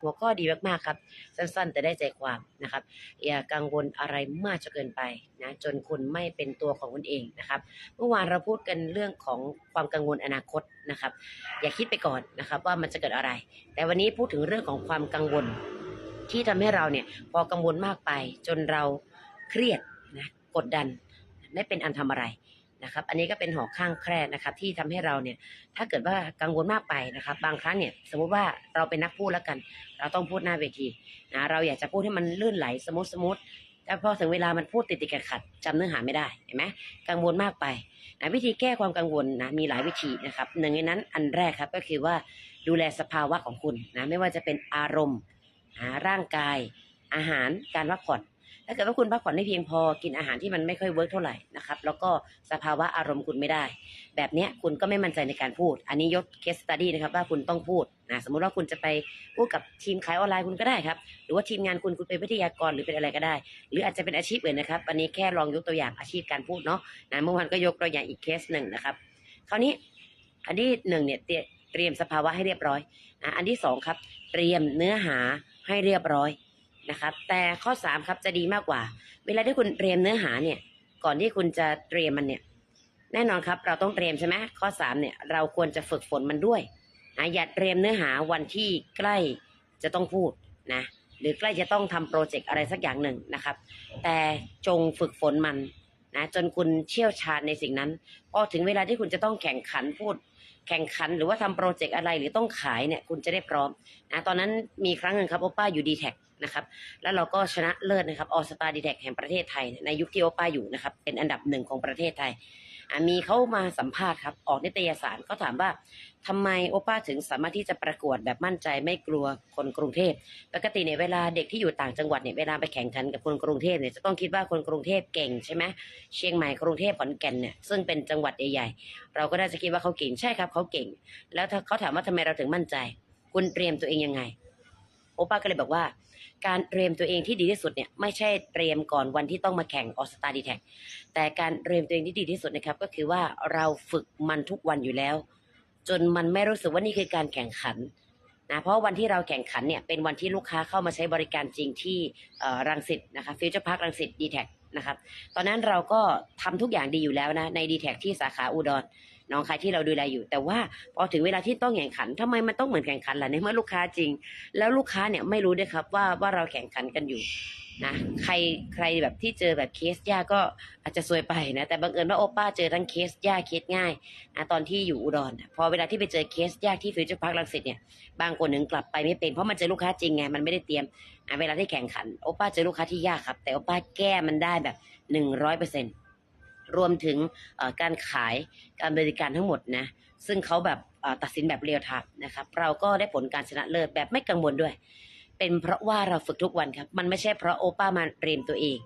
หัวข้อดีมากๆครับ สั้นๆ แต่ได้ใจความนะครับ อย่ากังวลอะไรมากจนเกินไปนะจนคุณไม่เป็นตัวของคุณเองนะครับเมื่อวานเราพูดกันเรื่องของความกังวลอนาคตนะครับ อย่าคิดไปก่อนนะครับว่ามันจะเกิดอะไร แต่วันนี้พูดถึงเรื่องของความกังวลที่ทำให้เราเนี่ยพอกังวลมากไป จนเราเครียดนะกดดันไม่เป็นอันทำอะไร นะครับ อันนี้ก็เป็นหอกข้างแคร่นะครับ ที่ทำให้เราเนี่ย ถ้าเกิดว่ากังวลมากไปนะครับ บางครั้งเนี่ย สมมุติว่าเราเป็นนักพูดแล้วกัน เราต้องพูดหน้าเวทีนะเราอยากจะพูดให้มันลื่นไหลสมูทสมูทแต่พอถึงเวลามันพูดติดติดขัดขัดจำเนื้อหาไม่ได้เห็นไหมกังวลมากไปนะวิธีแก้ความกังวลนะมีหลายวิธีนะครับหนึ่งในนั้นอันแรกครับก็คือว่าดูแลสภาวะของคุณนะไม่ว่าจะเป็นอารมณ์นะร่างกาย อาหารการพักผ่อน ถ้าเกิดว่าคุณพักผ่อนไม่เพียงพอกินอาหารที่มันไม่ค่อยเวิร์กเท่าไหร่นะครับแล้วก็สภาวะอารมณ์คุณไม่ได้ แบบนี้คุณก็ไม่มั่นใจในการพูด อันนี้ยกเคสตัดดี้นะครับว่าคุณต้องพูดนะสมมติว่าคุณจะไปพูดกับทีมขายออนไลน์คุณก็ได้ครับ หรือว่าทีมงานคุณคุณเป็นวิทยากรหรือเป็นอะไรก็ได้ หรืออาจจะเป็นอาชีพอื่นนะครับอันนี้แค่ลองยกตัวอย่างอาชีพการพูดเนาะนะเมื่อวานก็ยกตัวอย่างอีกเคสหนึ่งนะครับคราวนี้อันที่หนึ่งเนี่ยเตรียเตรียมสภาวะให้เรียบร้อยนะอันที่สองครับ เตรียมเนื้อหาให้เรียบร้อย นะครับ แต่ข้อสามครับจะดีมากกว่า เวลาที่คุณเตรียมเนื้อหาเนี่ย ก่อนที่คุณจะเตรียมมันเนี่ย แน่นอนครับ เราต้องเตรียมใช่ไหมข้อสามเนี่ย เราควรจะฝึกฝนมันด้วยนะอย่าเตรียมเนื้อหาวันที่ใกล้จะต้องพูดนะ หรือใกล้จะต้องทำโปรเจกต์อะไรสักอย่างหนึ่งนะครับ แต่จงฝึกฝนมันนะจนคุณเชี่ยวชาญในสิ่งนั้น พอถึงเวลาที่คุณจะต้องแข่งขันพูด แข่งขันหรือว่าทำโปรเจกต์อะไรหรือต้องขายเนี่ยคุณจะได้พร้อมนะตอนนั้นมีครั้งหนึ่งครับโอป้าอยู่ดีแท็นะครับแล้วเราก็ชนะเลิศนะครับออสตาดีแท็แห่งประเทศไทย ในยุคที่โอป้าอยู่นะครับเป็นอันดับหนึ่งของประเทศไทย มีเขามาสัมภาษณ์ครับ ออกนิตยสารก็ถามว่าทำไมโอป้าถึงสามารถที่จะประกวดแบบมั่นใจไม่กลัวคนกรุงเทพ ปกติเนี่ยเวลาเด็กที่อยู่ต่างจังหวัดเนี่ยเวลาไปแข่งขันกับคนกรุงเทพเนี่ยจะต้องคิดว่าคนกรุงเทพเก่งใช่ไหมเชียงใหม่กรุงเทพขอนแก่นเนี่ยซึ่งเป็นจังหวัดใหญ่ๆเราก็น่าจะคิดว่าเขาเก่งใช่ครับเขาเก่ง แล้วเขาถามว่าทำไมเราถึงมั่นใจ คุณเตรียมตัวเองยังไง โอป้าก็เลยบอกว่า การเตรียมตัวเองที่ดีที่สุดเนี่ยไม่ใช่เตรียมก่อนวันที่ต้องมาแข่งออสตาดีแท็กแต่การเตรียมตัวเองที่ดีที่สุดนะครับก็คือว่าเราฝึกมันทุกวันอยู่แล้ว จนมันไม่รู้สึกว่านี่คือการแข่งขันนะเพราะวันที่เราแข่งขันเนี่ยเป็นวันที่ลูกค้าเข้ามาใช้บริการจริงที่รังสิตนะคะฟิวเจอร์พาร์ครังสิตดีแท็ นะครับ ตอนนั้นเราก็ทำทุกอย่างดีอยู่แล้วนะ ในดีแท็ที่สาขาอุดรน้องคายที่เราดูแลอยู่ แต่ว่าพอถึงเวลาที่ต้องแข่งขันทำไมมันต้องเหมือนแข่งขันล่ะในเมื่อลูกค้าจริง แล้วลูกค้าเนี่ยไม่รู้ด้วยครับว่าว่าเราแข่งขันกันอยู่ นะใครใครแบบที่เจอแบบเคสยากก็อาจจะซวยไปนะ แต่บังเอิญว่าโอป้าเจอทั้งเคสยากเคสง่ายนะตอนที่อยู่อุดรนะพอเวลาที่ไปเจอเคสยากที่ฟิวเจอร์พาร์คลังสิตเนี่ยบางคนหนึ่งกลับไปไม่เป็นเพราะมันเจอลูกค้าจริงไงมันไม่ได้เตรียมอะเวลาที่แข่งขันโอป้าเจอลูกค้าที่ยากครับ แต่โอป้าแก้มันได้แบบหนึ่งร้อยเปอร์เซ็นรวมถึงการขายการบริการทั้งหมดนะซึ่งเขาแบบตัดสินแบบเรียลไทม์นะครับเราก็ได้ผลการชนะเลิศแบบไม่กังวลด้วย เป็นเพราะว่าเราฝึกทุกวันครับ มันไม่ใช่เพราะโอป้ามาเรียนตัวเอง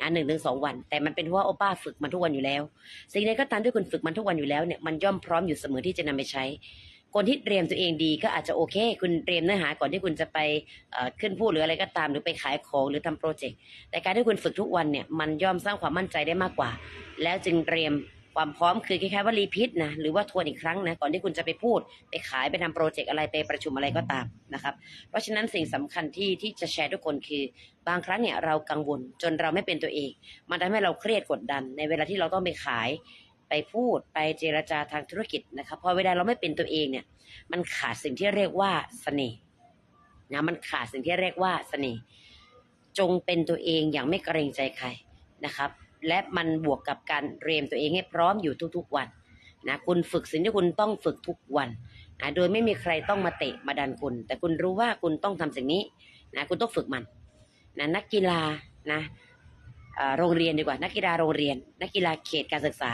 นะหนึ่งถึงสองวัน แต่มันเป็นเพราะว่าโอป้าฝึกมันทุกวันอยู่แล้ว สิ่งใดก็ตามที่คุณฝึกมันทุกวันอยู่แล้วเนี่ยมันย่อมพร้อมอยู่เสมอที่จะนำไปใช้ คนที่เตรียมตัวเองดีก็อาจจะโอเค คุณเตรียมเนื้อหาก่อนที่คุณจะไปขึ้นพูดหรืออะไรก็ตามหรือไปขายของหรือทำโปรเจกต์แต่การที่คุณฝึกทุกวันเนี่ยมันย่อมสร้างความมั่นใจได้มากกว่า แล้วจึงเตรียม ความพร้อมคือคล้ายๆว่ารีพิทนะหรือว่าทวนอีกครั้งนะก่อนที่คุณจะไปพูด ไปขายไปทำโปรเจกต์อะไรไปประชุมอะไรก็ตามนะครับเพราะฉะนั้นสิ่งสำคัญที่ที่จะแชร์ทุกคนคือบางครั้งเนี่ยเรากังวลจนเราไม่เป็นตัวเอง มันทำให้เราเครียดกดดัน ในเวลาที่เราต้องไปขายไปพูดไปเจรจาทางธุรกิจนะครับพอเวลาเราไม่เป็นตัวเองเนี่ยมันขาดสิ่งที่เรียกว่าเสน่ห์นะมันขาดสิ่งที่เรียกว่าเสน่ห์จงเป็นตัวเองอย่างไม่เกรงใจใครนะครับ และมันบวกกับการเตรียมตัวเองให้พร้อมอยู่ทุกๆวันนะคุณฝึกสิ่งที่คุณต้องฝึกทุกวันนะโดยไม่มีใครต้องมาเตะมาดันคุณ แต่คุณรู้ว่าคุณต้องทำสิ่งนี้นะคุณต้องฝึกมันนะนักกีฬานะโรงเรียนดีกว่า นักกีฬาโรงเรียน นักกีฬาเขตการศึกษา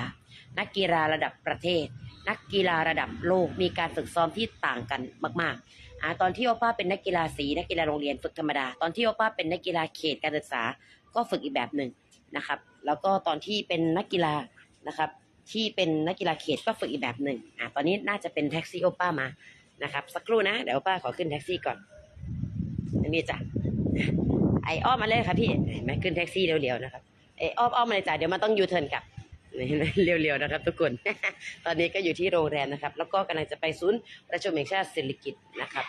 นักกีฬาระดับประเทศ นักกีฬาระดับโลกมีการฝึกซ้อมที่ต่างกันมากๆอ่าตอนที่โอป้าเป็นนักกีฬาสีนักกีฬาโรงเรียนฝึกธรรมดา ตอนที่โอป้าเป็นนักกีฬาเขตการศึกษาก็ฝึกอีกแบบหนึ่งนะครับ แล้วก็ตอนที่เป็นนักกีฬานะครับที่เป็นนักกีฬาเขตก็ฝึกอีกแบบหนึ่งอ่าตอนนี้น่าจะเป็นแท็กซี่โอป้ามานะครับ สักครู่นะ เดี๋ยวป้าขอขึ้นแท็กซี่ก่อนนี่จ้ะไออ้อมมาเลยค่ะพี่เห็นไหมขึ้นแท็กซี่เร็วๆนะครับไออ้อมอ้อมมาเลยจ้ะเดี๋ยวมันต้องยูเทิร์นกลับเห็นไหมเร็วๆนะครับทุกคน ตอนนี้ก็อยู่ที่โรงแรมนะครับ แล้วก็กำลังจะไปศูนย์ประชุมแห่งชาติศิริกิตนะครับ